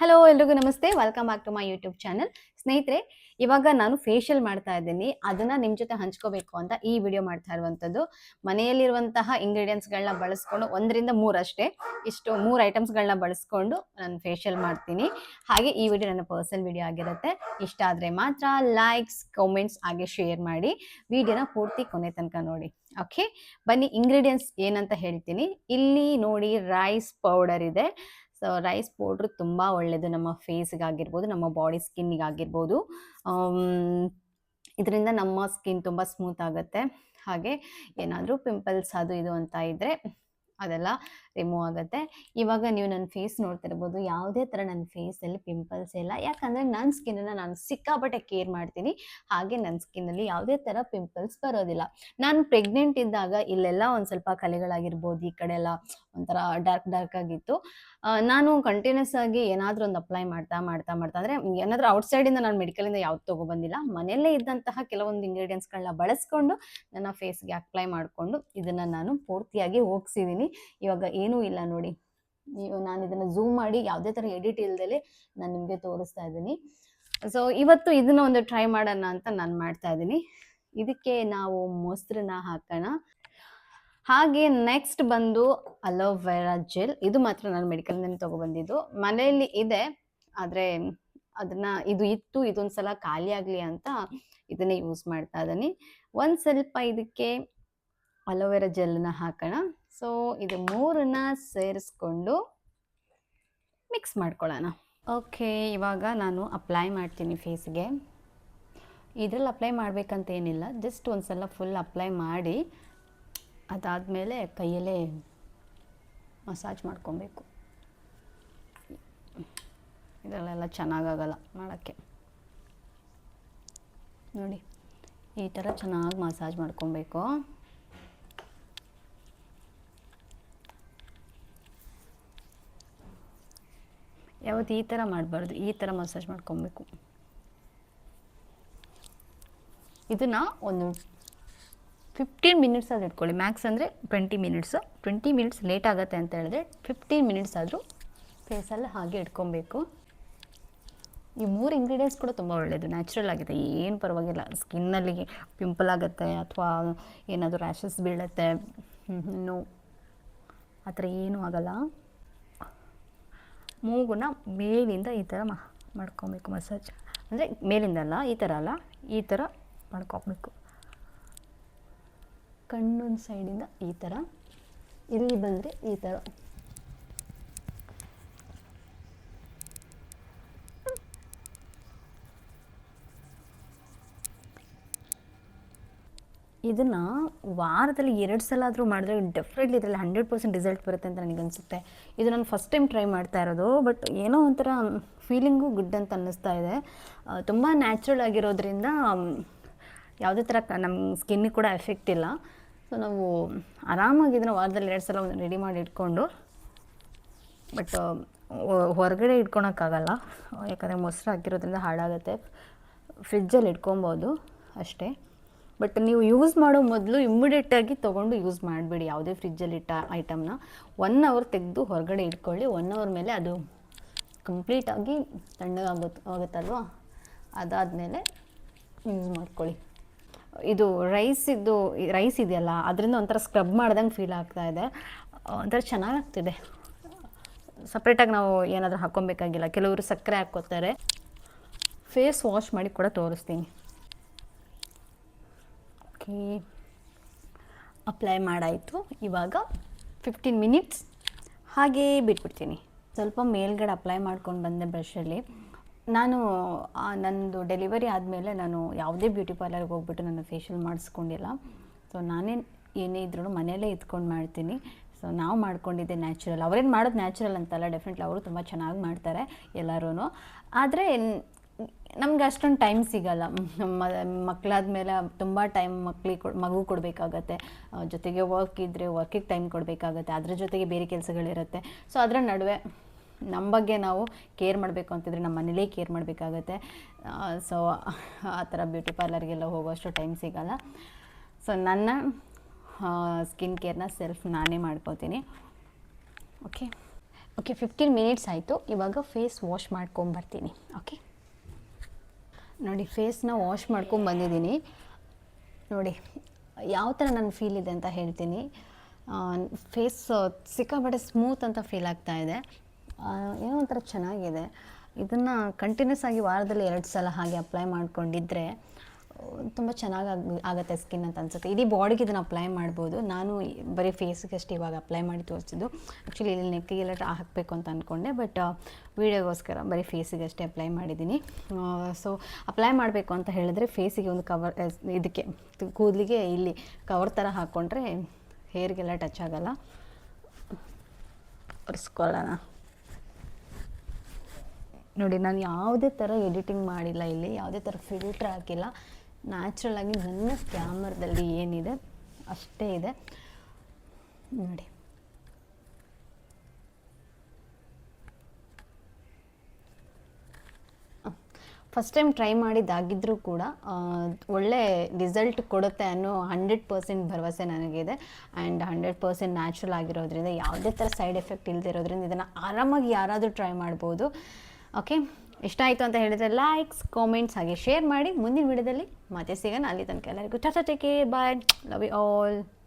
Hello ಎಲ್ರಿಗೂ ನಮಸ್ತೆ. Welcome back to my YouTube channel ಸ್ನೇಹಿತರೆ, ಇವಾಗ ನಾನು ಫೇಶಿಯಲ್ ಮಾಡ್ತಾ ಇದ್ದೀನಿ. ಅದನ್ನ ನಿಮ್ಮ ಜೊತೆ ಹಂಚ್ಕೋಬೇಕು ಅಂತ ಈ ವಿಡಿಯೋ ಮಾಡ್ತಾ ಇರುವಂಥದ್ದು. ಮನೆಯಲ್ಲಿರುವಂತಹ ಇಂಗ್ರೀಡಿಯೆಂಟ್ಸ್ಗಳನ್ನ ಬಳಸ್ಕೊಂಡು ಒಂದರಿಂದ ಮೂರಷ್ಟೇ, ಇಷ್ಟು ಮೂರು ಐಟಮ್ಸ್ಗಳನ್ನ ಬಳಸ್ಕೊಂಡು ನಾನು ಫೇಶಿಯಲ್ ಮಾಡ್ತೀನಿ. ಹಾಗೆ ಈ ವಿಡಿಯೋ ನನ್ನ ಪರ್ಸನಲ್ ವಿಡಿಯೋ ಆಗಿರುತ್ತೆ. ಇಷ್ಟ ಆದರೆ ಮಾತ್ರ ಲೈಕ್ಸ್ ಕಾಮೆಂಟ್ಸ್ ಹಾಗೆ ಶೇರ್ ಮಾಡಿ. ವಿಡಿಯೋನ ಪೂರ್ತಿ ಕೊನೆ ತನಕ ನೋಡಿ. ಓಕೆ ಬನ್ನಿ ಇಂಗ್ರೀಡಿಯೆಂಟ್ಸ್ ಏನಂತ ಹೇಳ್ತೀನಿ. ಇಲ್ಲಿ ನೋಡಿ ರೈಸ್ ಪೌಡರ್ ಇದೆ. ಸೊ ರೈಸ್ ಪೌಡ್ರ್ ತುಂಬ ಒಳ್ಳೆಯದು ನಮ್ಮ ಫೇಸ್ಗಾಗಿರ್ಬೋದು, ನಮ್ಮ ಬಾಡಿ ಸ್ಕಿನ್ನಿಗಾಗಿರ್ಬೋದು ಇದರಿಂದ ನಮ್ಮ ಸ್ಕಿನ್ ತುಂಬ ಸ್ಮೂತ್ ಆಗುತ್ತೆ ಹಾಗೆ ಏನಾದರೂ ಪಿಂಪಲ್ಸ್ ಅದು ಇದು ಅಂತ ಇದ್ದರೆ ಅದೆಲ್ಲ ರಿಮೂವ್ ಆಗುತ್ತೆ. ಇವಾಗ ನೀವು ನನ್ನ ಫೇಸ್ ನೋಡ್ತಿರ್ಬೋದು, ಯಾವುದೇ ಥರ ನನ್ನ ಫೇಸಲ್ಲಿ ಪಿಂಪಲ್ಸ್ ಇಲ್ಲ. ಯಾಕಂದರೆ ನನ್ನ ಸ್ಕಿನ್ನನ್ನು ನಾನು ಸಿಕ್ಕಾಪಟ್ಟೆ ಕೇರ್ ಮಾಡ್ತೀನಿ. ಹಾಗೆ ನನ್ನ ಸ್ಕಿನ್ನಲ್ಲಿ ಯಾವುದೇ ಥರ ಪಿಂಪಲ್ಸ್ ಬರೋದಿಲ್ಲ. ನಾನು ಪ್ರೆಗ್ನೆಂಟ್ ಇದ್ದಾಗ ಇಲ್ಲೆಲ್ಲ ಒಂದು ಸ್ವಲ್ಪ ಕಲೆಗಳಾಗಿರ್ಬೋದು, ಈ ಕಡೆ ಎಲ್ಲ ಒಂಥರ ಡಾರ್ಕ್ ಡಾರ್ಕ್ ಆಗಿತ್ತು. ನಾನು ಕಂಟಿನ್ಯೂಸ್ ಆಗಿ ಏನಾದರೂ ಒಂದು ಅಪ್ಲೈ ಮಾಡ್ತಾ ಮಾಡ್ತಾ ಮಾಡ್ತಾ, ಅಂದರೆ ಏನಾದರೂ ಔಟ್ಸೈಡಿಂದ ನಾನು ಮೆಡಿಕಲಿಂದ ಯಾವ್ದು ತೊಗೊಬಂದಿಲ್ಲ ಮನೆಯಲ್ಲೇ ಇದ್ದಂತಹ ಕೆಲವೊಂದು ಇಂಗ್ರೀಡಿಯೆಂಟ್ಸ್ಗಳನ್ನ ಬಳಸ್ಕೊಂಡು ನನ್ನ ಫೇಸ್ಗೆ ಅಪ್ಲೈ ಮಾಡಿಕೊಂಡು ಇದನ್ನು ನಾನು ಪೂರ್ತಿಯಾಗಿ ಹೋಗ್ಸಿದ್ದೀನಿ ಇವಾಗ ಏನೂ ಇಲ್ಲ ನೋಡಿ. ನಾನು ಇದನ್ನು ಝೂಮ್ ಮಾಡಿ ಯಾವುದೇ ಥರ ಎಡಿಟ್ ಇಲ್ದಲೆ ನಾನು ನಿಮಗೆ ತೋರಿಸ್ತಾ ಇದ್ದೀನಿ. ಸೊ ಇವತ್ತು ಇದನ್ನ ಒಂದು ಟ್ರೈ ಮಾಡೋಣ ಅಂತ ನಾನು ಮಾಡ್ತಾ ಇದ್ದೀನಿ. ಇದಕ್ಕೆ ನಾವು ಮೊಸರನ್ನ ಹಾಕೋಣ. ಹಾಗೆ ನೆಕ್ಸ್ಟ್ ಬಂದು ಅಲೋವೆರಾ ಜೆಲ್ ಇದು ಮಾತ್ರ ನಾನು ಮೆಡಿಕಲ್ನಲ್ಲಿ ತೊಗೊಬಂದಿದ್ದು. ಮನೆಯಲ್ಲಿ ಇದೆ, ಆದರೆ ಅದನ್ನ ಇದು ಇತ್ತು ಇದೊಂದು ಸಲ ಖಾಲಿ ಆಗಲಿ ಅಂತ ಇದನ್ನೇ ಯೂಸ್ ಮಾಡ್ತಾ ಇದ್ದೀನಿ. ಒಂದು ಸ್ವಲ್ಪ ಇದಕ್ಕೆ ಅಲೋವೆರಾ ಜೆಲ್ನ ಹಾಕೋಣ. ಸೊ, ಇದು ಮೂರನ್ನ ಸೇರಿಸ್ಕೊಂಡು ಮಿಕ್ಸ್ ಮಾಡ್ಕೊಳ್ಳೋಣ. ಓಕೆ, ಇವಾಗ ನಾನು ಅಪ್ಲೈ ಮಾಡ್ತೀನಿ ಫೇಸ್ಗೆ. ಇದರಲ್ಲಿ ಅಪ್ಲೈ ಮಾಡಬೇಕಂತ ಏನಿಲ್ಲ ಜಸ್ಟ್ ಒಂದು ಸಲ ಫುಲ್ ಅಪ್ಲೈ ಮಾಡಿ, ಅದಾದಮೇಲೆ ಕೈಯಲ್ಲೇ ಮಸಾಜ್ ಮಾಡ್ಕೊಬೇಕು. ಇದರಲ್ಲೆಲ್ಲ ಚೆನ್ನಾಗಾಗಲ್ಲ ಮಾಡೋಕ್ಕೆ. ನೋಡಿ, ಈ ಥರ ಚೆನ್ನಾಗಿ ಮಸಾಜ್ ಮಾಡ್ಕೊಬೇಕು. ಯಾವತ್ತು ಈ ಥರ ಮಾಡಬಾರ್ದು, ಈ ಥರ ಮಸಾಜ್ ಮಾಡ್ಕೊಬೇಕು. ಇದನ್ನು ಒಂದು ಫಿಫ್ಟೀನ್ ಮಿನಿಟ್ಸ್ ಆದರೂ ಇಟ್ಕೊಳ್ಳಿ. ಮ್ಯಾಕ್ಸ್ ಅಂದರೆ twenty minutes twenty minutes late ಆಗುತ್ತೆ ಅಂತ ಹೇಳಿದ್ರೆ ಫಿಫ್ಟೀನ್ ಮಿನಿಟ್ಸ್ ಆದರೂ ಫೇಸಲ್ಲಿ ಹಾಗೆ ಇಟ್ಕೊಬೇಕು. ಈ ಮೂರು ಇಂಗ್ರೀಡಿಯೆಂಟ್ಸ್ ಕೂಡ ತುಂಬ ಒಳ್ಳೆಯದು ನ್ಯಾಚುರಲ್ ಆಗಿದೆ. ಏನು ಪರವಾಗಿಲ್ಲ. ಸ್ಕಿನ್ನಲ್ಲಿ ಪಿಂಪಲ್ ಆಗುತ್ತೆ ಅಥವಾ ಏನಾದರೂ ರ್ಯಾಷಸ್ ಬೀಳುತ್ತೆ. ಇನ್ನು ಆ ಥರ ಏನೂ ಆಗಲ್ಲ. ಮೂಗನ್ನ ಮೇಲಿಂದ ಈ ಥರ ಮಾಡ್ಕೊಬೇಕು ಮಸಾಜ್ ಅಂದರೆ ಮೇಲಿಂದಲ್ಲ, ಈ ಥರ ಅಲ್ಲ, ಈ ಥರ ಮಾಡ್ಕೊಬೇಕು. ಕಣ್ಣೊಂದು ಸೈಡಿಂದ ಈ ಥರ. ಇಲ್ಲಿ ಬಂದರೆ ಈ ಥರ. ಇದನ್ನು ವಾರದಲ್ಲಿ ಎರಡು ಸಲ ಆದರೂ ಮಾಡಿದ್ರೆ ಡೆಫಿನೆಟ್ಲಿ ಇದರಲ್ಲಿ ಹಂಡ್ರೆಡ್ ಪರ್ಸೆಂಟ್ ರಿಸಲ್ಟ್ ಬರುತ್ತೆ ಅಂತ ನನಗೆ ಅನಿಸುತ್ತೆ. ಇದು ನಾನು ಫಸ್ಟ್ ಟೈಮ್ ಟ್ರೈ ಮಾಡ್ತಾ ಇರೋದು ಬಟ್ ಏನೋ ಒಂಥರ ಫೀಲಿಂಗು ಗುಡ್ ಅಂತ ಅನ್ನಿಸ್ತಾ ಇದೆ. ತುಂಬ ನ್ಯಾಚುರಲ್ ಆಗಿರೋದ್ರಿಂದ ಯಾವುದೇ ಥರ ನಮ್ಮ ಸ್ಕಿನ್ನಿಗೆ ಕೂಡ ಎಫೆಕ್ಟ್ ಇಲ್ಲ. ಸೊ ನಾವು ಆರಾಮಾಗಿ ಇದನ್ನು ವಾರದಲ್ಲಿ ಎರಡು ಸಲ ರೆಡಿ ಮಾಡಿ ಇಟ್ಕೊಂಡು ಬಟ್ ಹೊರಗಡೆ ಇಟ್ಕೊಳಕ್ಕಾಗಲ್ಲ ಯಾಕಂದರೆ ಮೊಸರು ಹಾಕಿರೋದ್ರಿಂದ ಹಾಳಾಗುತ್ತೆ. ಫ್ರಿಜ್ಜಲ್ಲಿ ಇಟ್ಕೊಬೋದು ಅಷ್ಟೇ. ಬಟ್ ನೀವು ಯೂಸ್ ಮಾಡೋ ಮೊದಲು ಇಮ್ಮಿಡಿಯೇಟಾಗಿ ತೊಗೊಂಡು ಯೂಸ್ ಮಾಡಬೇಡಿ. ಯಾವುದೇ ಫ್ರಿಜ್ಜಲ್ಲಿ ಇಟ್ಟ ಐಟಮ್ನ ಒನ್ ಅವರ್ ತೆಗೆದು ಹೊರಗಡೆ ಇಟ್ಕೊಳ್ಳಿ. ಒನ್ ಅವರ್ ಮೇಲೆ ಅದು ಕಂಪ್ಲೀಟಾಗಿ ತಣ್ಣಗಾಗುತ್ತೆ ಆಗುತ್ತಲ್ವ? ಅದಾದಮೇಲೆ ಯೂಸ್ ಮಾಡ್ಕೊಳ್ಳಿ. ಇದು ರೈಸ್ ಇದು ರೈಸ್ ಇದೆಯಲ್ಲ, ಅದರಿಂದ ಒಂಥರ ಸ್ಕ್ರಬ್ ಮಾಡ್ದಂಗೆ ಫೀಲ್ ಆಗ್ತಾ ಇದೆ. ಒಂಥರ ಚೆನ್ನಾಗಾಗ್ತಿದೆ ಸಪ್ರೇಟಾಗಿ ನಾವು ಏನಾದರೂ ಹಾಕ್ಕೊಬೇಕಾಗಿಲ್ಲ. ಕೆಲವರು ಸಕ್ಕರೆ ಹಾಕ್ಕೋತಾರೆ. ಫೇಸ್ ವಾಶ್ ಮಾಡಿ ಕೂಡ ತೋರಿಸ್ತೀನಿ. ಓಕೆ ಅಪ್ಲೈ ಮಾಡಾಯಿತು. ಇವಾಗ ಫಿಫ್ಟೀನ್ ಮಿನಿಟ್ಸ್ ಹಾಗೇ ಬಿಟ್ಬಿಡ್ತೀನಿ. ಸ್ವಲ್ಪ ಮೇಲ್ಗಡೆ ಅಪ್ಲೈ ಮಾಡ್ಕೊಂಡು ಬಂದೆ ಬ್ರಷಲ್ಲಿ ನಾನು ನಂದು ಡೆಲಿವರಿ ಆದಮೇಲೆ ನಾನು ಯಾವುದೇ ಬ್ಯೂಟಿ ಪಾರ್ಲರ್ಗೆ ಹೋಗ್ಬಿಟ್ಟು ನನ್ನ ಫೇಶಿಯಲ್ ಮಾಡಿಸ್ಕೊಂಡಿಲ್ಲ. ಸೊ ನಾನೇ ಏನೇ ಇದ್ರೂ ಮನೆಯಲ್ಲೇ ಇದ್ಕೊಂಡು ಮಾಡ್ತೀನಿ. ಸೊ ನಾವು ಮಾಡ್ಕೊಂಡಿದ್ದೆ ನ್ಯಾಚುರಲ್ ಅವ್ರೇನು ಮಾಡೋದು ನ್ಯಾಚುರಲ್ ಅಂತಲ್ಲ ಡೆಫಿನೆಟ್ಲಿ ಅವರು ತುಂಬ ಚೆನ್ನಾಗಿ ಮಾಡ್ತಾರೆ ಎಲ್ಲರೂ ಆದರೆ ನಮ್ಗೆ ಅಷ್ಟೊಂದು ಟೈಮ್ ಸಿಗಲ್ಲ. ನಮ್ಮ ಮಕ್ಕಳಾದ್ಮೇಲೆ ತುಂಬ ಟೈಮ್ ಮಕ್ಳಿಗೆ ಕೊಡ್, ಮಗು ಕೊಡಬೇಕಾಗತ್ತೆ. ಜೊತೆಗೆ ವರ್ಕ್ ಇದ್ದರೆ ವರ್ಕಿಗೆ ಟೈಮ್ ಕೊಡಬೇಕಾಗತ್ತೆ. ಅದ್ರ ಜೊತೆಗೆ ಬೇರೆ ಕೆಲಸಗಳಿರುತ್ತೆ. ಸೊ ಅದರ ನಡುವೆ ನಮ್ಮ ಬಗ್ಗೆ ನಾವು ಕೇರ್ ಮಾಡಬೇಕು ಅಂತಿದ್ರೆ ನಮ್ಮ ಮನೇಲೇ ಕೇರ್ ಮಾಡಬೇಕಾಗತ್ತೆ. ಸೊ ಆ ಥರ ಬ್ಯೂಟಿ ಪಾರ್ಲರ್ಗೆಲ್ಲ ಹೋಗೋಷ್ಟು ಟೈಮ್ ಸಿಗಲ್ಲ. ಸೊ ನನ್ನ ಸ್ಕಿನ್ ಕೇರ್ನ ಸೆಲ್ಫ್ ನಾನೇ ಮಾಡ್ಕೋತೀನಿ. ಓಕೆ ಓಕೆ ಫಿಫ್ಟೀನ್ ಮಿನಿಟ್ಸ್ ಆಯಿತು. ಇವಾಗ ಫೇಸ್ ವಾಶ್ ಮಾಡ್ಕೊಂಬರ್ತೀನಿ ಓಕೆ ನೋಡಿ ಫೇಸ್ನ ವಾಶ್ ಮಾಡ್ಕೊಂಡು ಬಂದಿದ್ದೀನಿ. ನೋಡಿ, ಯಾವ ಥರ ನನ್ನ ಫೀಲ್ ಇದೆ ಅಂತ ಹೇಳ್ತೀನಿ. ಫೇಸ್ ಸಿಕ್ಕಾಪಟ್ಟೆ ಸ್ಮೂತ್ ಅಂತ ಫೀಲ್ ಆಗ್ತಾ ಇದೆ. ಏನೋ ಒಂಥರ ಚೆನ್ನಾಗಿದೆ. ಇದನ್ನು ಕಂಟಿನ್ಯೂಸ್ ಆಗಿ ವಾರದಲ್ಲಿ ಎರಡು ಸಲ ಹಾಗೆ ಅಪ್ಲೈ ಮಾಡ್ಕೊಂಡಿದ್ರೆ ತುಂಬ ಚೆನ್ನಾಗಿ ಆಗುತ್ತೆ ಸ್ಕಿನ್ ಅಂತ ಅನ್ಸುತ್ತೆ. ಇಡೀ ಬಾಡಿಗೆ ಇದನ್ನು ಅಪ್ಲೈ ಮಾಡ್ಬೋದು. ನಾನು ಬರೀ ಫೇಸ್ಗೆ ಅಷ್ಟು ಇವಾಗ ಅಪ್ಲೈ ಮಾಡಿ ತೋರಿಸಿದ್ದು. ಆ್ಯಕ್ಚುಲಿ ಇಲ್ಲಿ ನೆಕ್ಕಿಗೆಲ್ಲ ಹಾಕಬೇಕು ಅಂತ ಅಂದ್ಕೊಂಡೆ ಬಟ್ ವೀಡಿಯೋಗೋಸ್ಕರ ಬರೀ ಫೇಸಿಗೆ ಅಷ್ಟೇ ಅಪ್ಲೈ ಮಾಡಿದ್ದೀನಿ. ಸೊ ಅಪ್ಲೈ ಮಾಡಬೇಕು ಅಂತ ಹೇಳಿದ್ರೆ ಫೇಸಿಗೆ ಒಂದು ಕವರ್ ಇದಕ್ಕೆ, ಕೂದಲಿಗೆ ಇಲ್ಲಿ ಕವರ್ ಥರ ಹಾಕ್ಕೊಂಡ್ರೆ ಹೇರ್ಗೆಲ್ಲ ಟಚ್ ಆಗಲ್ಲ. ಒರೆಸ್ಕೊಳ್ಳೋಣ ನೋಡಿ, ನಾನು ಯಾವುದೇ ಥರ ಎಡಿಟಿಂಗ್ ಮಾಡಿಲ್ಲ ಇಲ್ಲಿ, ಯಾವುದೇ ಥರ ಫಿಲ್ಟ್ರ್ ಹಾಕಿಲ್ಲ. ನ್ಯಾಚುರಲ್ ಆಗಿ ನನ್ನ ಕ್ಯಾಮರದಲ್ಲಿ ಏನಿದೆ, ಅಷ್ಟೇ ಇದೆ. ನೋಡಿ. ಫಸ್ಟ್ ಟೈಮ್ ಟ್ರೈ ಮಾಡಿದ್ದಾಗಿದ್ದರೂ ಕೂಡ ಒಳ್ಳೆ ರಿಸಲ್ಟ್ ಕೊಡುತ್ತೆ ಅನ್ನೋ ಹಂಡ್ರೆಡ್ ಪರ್ಸೆಂಟ್ ಭರವಸೆ ನನಗಿದೆ. ಆ್ಯಂಡ್ ಹಂಡ್ರೆಡ್ ಪರ್ಸೆಂಟ್ ನ್ಯಾಚುರಲ್ ಆಗಿರೋದ್ರಿಂದ, ಯಾವುದೇ ಥರ ಸೈಡ್ ಎಫೆಕ್ಟ್ ಇಲ್ಲದಿರೋದ್ರಿಂದ ಇದನ್ನು ಆರಾಮಾಗಿ ಯಾರಾದರೂ ಟ್ರೈ ಮಾಡ್ಬೋದು. ಓಕೆ ಇಷ್ಟ ಆಯಿತು ಅಂತ ಹೇಳಿದರೆ ಲೈಕ್ಸ್ ಕಾಮೆಂಟ್ಸ್ ಹಾಗೆ ಶೇರ್ ಮಾಡಿ ಮುಂದಿನ ವಿಡಿಯೋದಲ್ಲಿ ಮತ್ತೆ ಸಿಗೋಣ. ಅಲ್ಲಿ ತನಕ ಎಲ್ಲರಿಗೂ tata take bye love you all